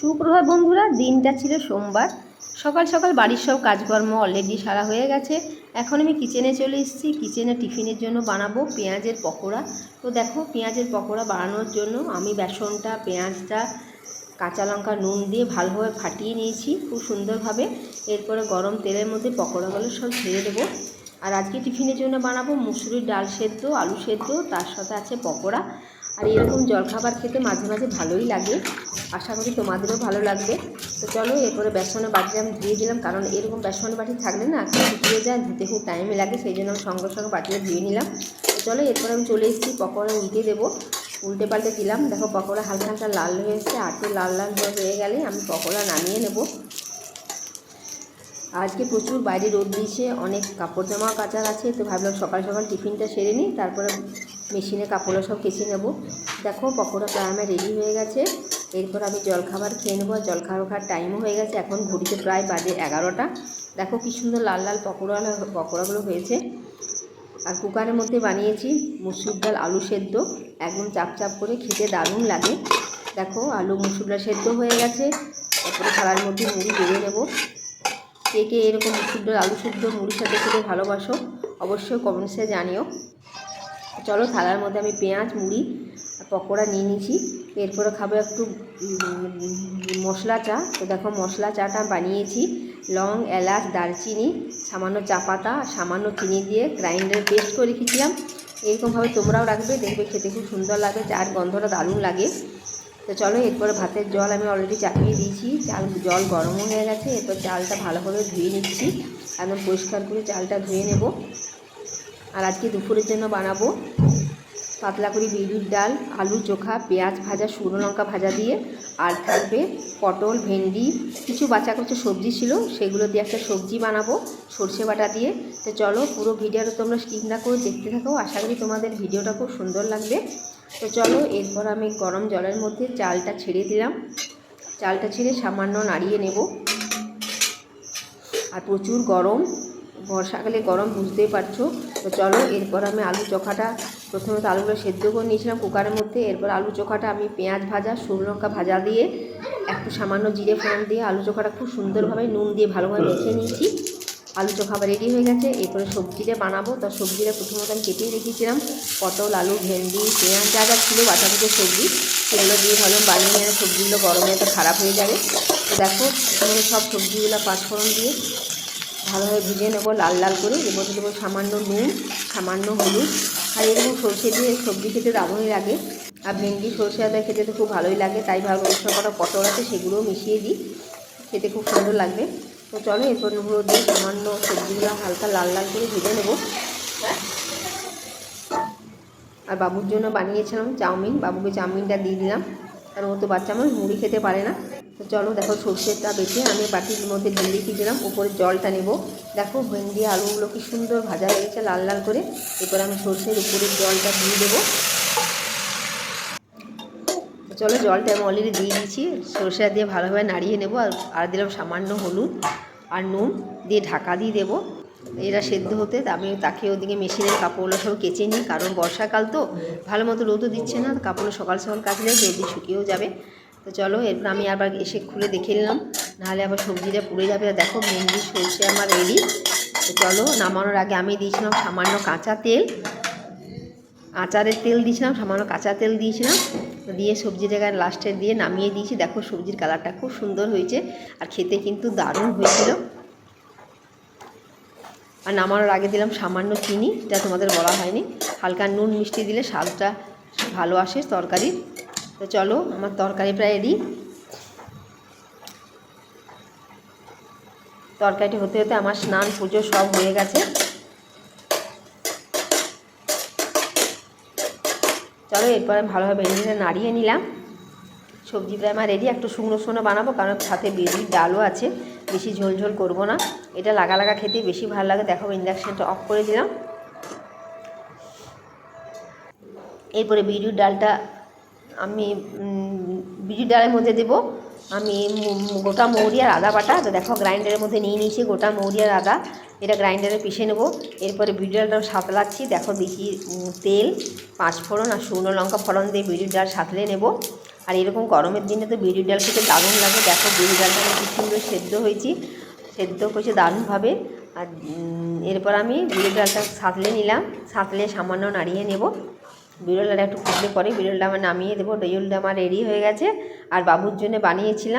সুপ্রভাত বন্ধুরা, দিনটা ছিল সোমবার। সকাল সকাল বাড়ির সব কাজকর্ম অলরেডি সারা হয়ে গেছে। এখন আমি কিচেনে চলে এসেছি। কিচেনে টিফিনের জন্য বানাবো পেঁয়াজের পকোড়া। তো দেখো, পেঁয়াজের পকোড়া বানানোর জন্য আমি বেসনটা, পেঁয়াজটা, কাঁচা লঙ্কা, নুন দিয়ে ভালোভাবে ফাটিয়ে নিয়েছি খুব সুন্দরভাবে। এরপরে গরম তেলের মধ্যে পকোড়াগুলো সব ছেড়ে দেবো। আর আজকে টিফিনের জন্য বানাবো মুসুরির ডাল সেদ্ধ, আলু সেদ্ধ, তার সাথে আছে পকোড়া। আর এরকম জলখাবার খেতে মাঝে মাঝে ভালোই লাগে। আশা করি তোমাদেরও ভালো লাগবে। তো চলো, এরপরে বেসনের বাটি আমি ধুয়ে দিলাম, কারণ এরকম বেসনের বাটি থাকলে না শুকিয়ে যায়, ধুতে খুব টাইমে লাগে, সেই জন্য আমি সঙ্গে সঙ্গে বাটিতে ধুয়ে নিলাম। তো চলো, এরপরে আমি চলে এসেছি, পকোড়া উল্টে দেবো। উল্টে পাল্টে দিলাম। দেখো, পকোড়া হালকা হালকা লাল হয়ে এসেছে আটে লাল লাল হয়ে গেলে আমি পকোড়া নামিয়ে নেব। আজকে প্রচুর বাইরে রোদ দিয়েছে, অনেক কাপড় জামা কাচার আছে, তো ভাবলাম সকাল সকাল টিফিনটা সেরে নিই, তারপরে মেশিনে কাপড়ও সব কেচে নেব। দেখো, পকোড়া প্রায় আমার রেডি হয়ে গেছে। এরপর আমি জলখাবার খেয়ে নেব। জলখাবার খাওয়ার টাইমও হয়ে গেছে। এখন ঘড়িতে প্রায় বাজে এগারোটা। দেখো, কি সুন্দর লাল লাল পকোড়া পকোড়াগুলো হয়েছে। আর কুকারের মধ্যে বানিয়েছি মুসুর ডাল আলু সেদ্ধ। একদম চাপ চাপ করে খেতে দারুণ লাগে। দেখো, আলু মুসুর ডাল সেদ্ধ হয়ে গেছে। তারপরে থালার মধ্যে মুড়ি বেড়ে নেব। কে কে এরকম মুসুর ডাল, আলু সেদ্ধ, মুড়ির সাথে খেতে ভালোবাসো, অবশ্যই কমেন্টসে জানিও। চলো থালার মধ্যে আমি পেঁয়াজ, মুড়ি পকোড়া নিয়ে নিয়েছি। এরপরে খাব একটু মশলা চা। তো দেখো মশলা চাটা বানিয়েছি। লং, এলাচ, দারচিনি, সামান্য চা পাতা সামান্য চিনি দিয়ে গ্রাইন্ডারে পেস্ট করে রেখেছিলাম। এরকমভাবে তোমরাও রাখবে, দেখবে খেতে খুব সুন্দর লাগে, চার গন্ধটা দারুণ লাগে। তো চলো এরপরে ভাতের জল আমি অলরেডি চাপিয়ে দিয়েছি। চাল, জল গরমও হয়ে গেছে, এরপর চালটা ভালোভাবে ধুয়ে নিচ্ছি। একদম পরিষ্কার করে চালটা ধুয়ে নেব। আর আজকে দুপুরের জন্য বানাবো পাতলা করে বিউলির ডাল আলু চোখা, পেঁয়াজ ভাজা, শুকনো লঙ্কা ভাজা দিয়ে, আর থাকবে পটল, ভেন্ডি, কিছু বাচ্চা কিছু সবজি ছিল, সেগুলো দিয়ে একটা সবজি বানাবো, সর্ষে বাটা দিয়ে। তো চলো পুরো ভিডিওটা তোমরা স্কিপ না করে দেখতে থাকো, আশা করি তোমাদের ভিডিওটা খুব সুন্দর লাগবে। তো চলো এরপর আমি গরম জলের মধ্যে চালটা ছেড়ে দিলাম। চালটা ছেড়ে সামান্য নাড়িয়ে নেব। আর প্রচুর গরম। বর্ষাকালে গরম, বুঝতেই পারছ। তো চলো, এরপর আমি আলু চোখাটা, প্রথমে তো আলুগুলো সেদ্ধ করে নিয়েছিলাম কুকারের মধ্যে। এরপর আলু চোখাটা আমি পেঁয়াজ ভাজা, শুকনো লঙ্কা ভাজা দিয়ে একটু সামান্য জিরে ফোড়ন দিয়ে আলু চোখাটা খুব সুন্দরভাবে নুন দিয়ে ভালোভাবে মেখে নিয়েছি। আলু চোখা রেডি হয়ে গেছে। এরপরে সবজিটা বানাবো। তো সবজিটা প্রথমত আমি কেটেই রেখেছিলাম। পটল, আলু, ভেন্ডি, পেঁয়াজ, যা যা ছিল থেকে সবজি, সেগুলো দিয়ে ভালো বানিয়ে নিয়ে সবজিগুলো গরমে তো খারাপ হয়ে যাবে। তো দেখো সব সবজিগুলো পাঁচফোড়ন দিয়ে ভালোভাবে ভেজে নেব, লাল লাল করে। এর মধ্যে দেবো সামান্য নুন, সামান্য হলুদ। আর এরকম সর্ষে দিয়ে সবজি খেতে দারুণই লাগে। আর ভেন্ডি, সর্ষে, আদা খেতে তো খুব ভালোই লাগে। তাই ভালো এক্সট্রা কটা পটল আছে সেগুলোও মিশিয়ে দিই। খেতে খুব সুন্দর লাগবে। তো চলো, এরপর নুগুলো দিয়ে সামান্য সবজিগুলো হালকা লাল লাল করে ভেজে নেব। আর বাবুর জন্য বানিয়েছিলাম চাউমিন। বাবুকে চাউমিনটা দিয়ে দিলাম। আর ও তো বাচ্চা মানুষ, মুড়ি খেতে পারে না। তো চলো দেখো সর্ষেটা বেটে আমি বাটির মধ্যে রেখে দিলাম। উপরে জলটা নেব। দেখো ভেন্ডি, আলুগুলো কি সুন্দর ভাজা হয়েছে লাল লাল করে। এরপর আমি সর্ষের উপরে জলটা দিয়ে দেবো। চলো জলটা আমি অলরেডি দিয়ে দিয়েছি। সর্ষে দিয়ে ভালোভাবে নাড়িয়ে নেব আর আর দিলাম সামান্য হলুদ আর নুন দিয়ে ঢাকা দিয়ে দেবো। এরা সেদ্ধ হতে আমি তাকে ওদিকে মেশিনের কাপড়গুলো সব কেচে নিই, কারণ বর্ষাকাল তো ভালো মতো রোদও দিচ্ছে না কাপড়গুলো সকাল সকাল কাচলে জলদি শুকিয়েও যাবে। তো চলো, এরপর আমি আবার এসে খুলে দেখে নিলাম। নাহলে আবার সবজিটা পুড়ে যাবে। দেখো ভেন্ডি সরষে আমার রেডি তো চলো, নামানোর আগে আমি দিয়েছিলাম সামান্য কাঁচা তেল। আচারের তেল দিয়েছিলাম, সামান্য কাঁচা তেল দিয়েছিলাম। দিয়ে সবজিটাকে লাস্টে দিয়ে নামিয়ে দিয়েছি। দেখো, সবজির কালারটা খুব সুন্দর হয়েছে। আর খেতে কিন্তু দারুণ হয়েছিল। আর নামানোর আগে দিলাম সামান্য চিনি যা তোমাদের বলা হয়নি। হালকা নুন মিষ্টি দিলে স্বাদটা ভালো আসে তরকারির। তো চলো, আমার তরকারি প্রায় রেডি তরকারিটি হতে হতে আমার স্নান, পুজো সব হয়ে গেছে। চলো, এরপর ভালোভাবে ভেন্ডিটা নাড়িয়ে নিলাম। সবজি প্রায় আমার রেডি একটু শুকনো শুকনো বানাবো, কারণ সাথে বেরির ডালও আছে। বেশি ঝোল ঝোল করব না। এটা লাগা লাগা খেতে বেশি ভালো লাগে। দেখো ইন্ডাকশানটা অফ করে দিলাম। এরপরে বিউলির ডালটা আমি বিউলি ডালের মধ্যে দেবো। আমি গোটা মৌরি আর আদা বাটা, তো দেখো গ্রাইন্ডারের মধ্যে নিয়ে নিয়েছি গোটা মৌরি আর আদা। এটা গ্রাইন্ডারে পিষে নেব। এরপরে বিউলি ডালটা সাঁতলাচ্ছি। দেখো দিচ্ছি তেল, পাঁচফোড়ন আর শুকনো লঙ্কা ফোড়ন দিয়ে বিউলি ডাল সাঁতলে নেব। আর এরকম গরমের দিনে তো বিউলি ডাল খেতে দারুণ লাগে। দেখো বিউলি ডালটা আমি খুব সুন্দর সেদ্ধ হয়েছি। সেদ্ধ করেছে দারুণভাবে। আর এরপর আমি বিউলি ডালটা সাঁতলে নিলাম। সাঁতলে সামান্য নাড়িয়ে নেব। বিরলটা একটু খুঁজলে পরে বিরলটা আমার নামিয়ে দেবো দইউলটা আমার রেডি হয়ে গেছে। আর বাবুর জন্য বানিয়েছিলাম।